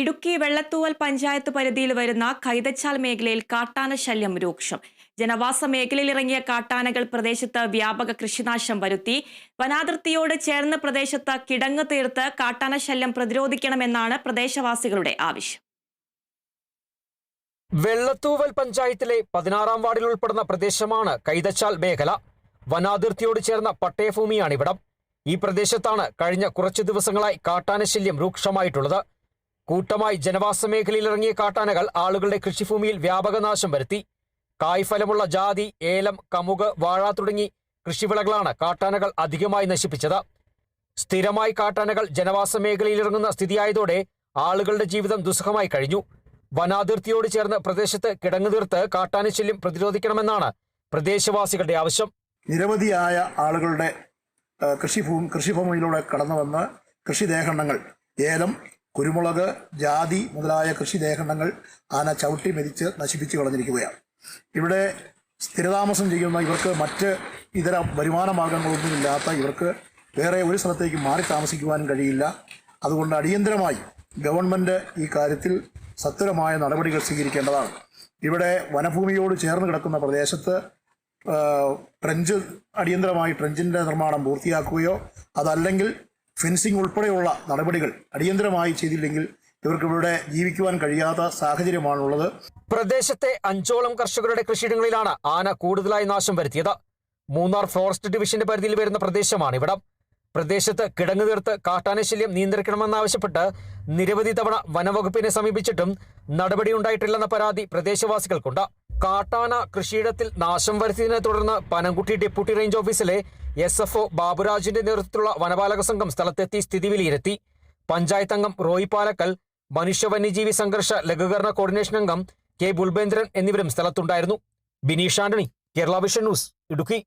ഇടുക്കി വെള്ളത്തൂവൽ പഞ്ചായത്ത് പരിധിയിൽ വരുന്ന കൈതച്ചാൽ മേഖലയിൽ കാട്ടാന ശല്യം രൂക്ഷം. ജനവാസ മേഖലയിൽ ഇറങ്ങിയ കാട്ടാനകൾ പ്രദേശത്ത് വ്യാപക കൃഷിനാശം വരുത്തി. വനാതിർത്തിയോട് ചേർന്ന് പ്രദേശത്ത് കിടങ്ങ് തീർത്ത് കാട്ടാന ശല്യം പ്രതിരോധിക്കണമെന്നാണ് പ്രദേശവാസികളുടെ ആവശ്യം. വെള്ളത്തൂവൽ പഞ്ചായത്തിലെ പതിനാറാം വാർഡിൽ ഉൾപ്പെടുന്ന പ്രദേശമാണ് കൈതച്ചാൽ മേഖല. വനാതിർത്തിയോട് ചേർന്ന പട്ടയഭൂമിയാണിവിടം ഈ പ്രദേശത്താണ് കഴിഞ്ഞ കുറച്ചു ദിവസങ്ങളായി കാട്ടാനശല്യം രൂക്ഷമായിട്ടുള്ളത്. കൂട്ടമായി ജനവാസ മേഖലയിൽ ഇറങ്ങിയ കാട്ടാനകൾ ആളുകളുടെ കൃഷിഭൂമിയിൽ വ്യാപക നാശം വരുത്തി. കായ്ഫലമുള്ള ജാതി ഏലം കമുക് വാഴ തുടങ്ങി കൃഷിവിളകളാണ് കാട്ടാനകൾ അധികമായി നശിപ്പിച്ചത്. സ്ഥിരമായി കാട്ടാനകൾ ജനവാസ മേഖലയിൽ ഇറങ്ങുന്ന സ്ഥിതിയായതോടെ ആളുകളുടെ ജീവിതം ദുസ്സഹമായി കഴിഞ്ഞു. വനാതിർത്തിയോട് ചേർന്ന് പ്രദേശത്ത് കിടങ്ങു തീർത്ത് കാട്ടാനശല്യം പ്രതിരോധിക്കണമെന്നാണ് പ്രദേശവാസികളുടെ ആവശ്യം. നിരവധിയായ ആളുകളുടെ കൃഷിഭൂമി കൃഷിഭൂമിയിലൂടെ കടന്നു വന്ന് കൃഷിദേഹണ്ണങ്ങൾ ഏലം കുരുമുളക് ജാതി മുതലായ കൃഷി ദേഹണങ്ങൾ ആന ചവിട്ടി മെതിച്ച് നശിപ്പിച്ചു കളഞ്ഞിരിക്കുകയാണ്. ഇവിടെ സ്ഥിരതാമസം ചെയ്യുന്ന ഇവർക്ക് മറ്റ് ഇതര വരുമാന മാർഗങ്ങളൊന്നുമില്ലാത്ത ഇവർക്ക് വേറെ ഒരു സ്ഥലത്തേക്ക് മാറി താമസിക്കുവാനും കഴിയില്ല. അതുകൊണ്ട് അടിയന്തരമായി ഗവൺമെന്റ് ഈ കാര്യത്തിൽ സത്വരമായ നടപടികൾ സ്വീകരിക്കേണ്ടതാണ്. ഇവിടെ വനഭൂമിയോട് ചേർന്ന് കിടക്കുന്ന പ്രദേശത്ത് ട്രഞ്ച് അടിയന്തരമായി ട്രഞ്ചിന്റെ നിർമ്മാണം പൂർത്തിയാക്കുകയോ അതല്ലെങ്കിൽ ഫെൻസിംഗ് ഉൾപ്പെടെയുള്ള നടപടികൾ അടിയന്തരമായി ചെയ്തില്ലെങ്കിൽ ഇവർക്ക് ഇവിടെ ജീവിക്കുവാൻ കഴിയാത്ത സാഹചര്യമാണുള്ളത്. പ്രദേശത്തെ അഞ്ചോളം കർഷകരുടെ കൃഷിയിടങ്ങളിലാണ് ആന കൂടുതലായി നാശം വരുത്തിയത്. മൂന്നാർ ഫോറസ്റ്റ് ഡിവിഷന്റെ പരിധിയിൽ വരുന്ന പ്രദേശമാണ് ഇവിടം. പ്രദേശത്ത് കിടങ്ങു തീർത്ത് കാട്ടാനശല്യം നിയന്ത്രിക്കണമെന്നാവശ്യപ്പെട്ട് നിരവധി തവണ വനവകുപ്പിനെ സമീപിച്ചിട്ടും നടപടിയുണ്ടായിട്ടില്ലെന്ന പരാതി പ്രദേശവാസികൾക്കുണ്ട്. കാട്ടാന കൃഷിയിടത്തിൽ നാശം വരുത്തിയതിനെ തുടർന്ന് പനംകുട്ടി ഡെപ്യൂട്ടി റേഞ്ച് ഓഫീസിലെ എസ് എഫ് ഒ ബാബുരാജിന്റെ നേതൃത്വത്തിലുള്ള വനപാലക സംഘം സ്ഥലത്തെത്തി സ്ഥിതി വിലയിരുത്തി. പഞ്ചായത്ത് അംഗം റോയി പാലക്കൽ മനുഷ്യ വന്യജീവി സംഘർഷ ലഘൂകരണ കോർഡിനേഷൻ അംഗം കെ. ബുൽബേന്ദ്രൻ എന്നിവരും സ്ഥലത്തുണ്ടായിരുന്നു. Bineesh Antony Kerala vision news Idukki.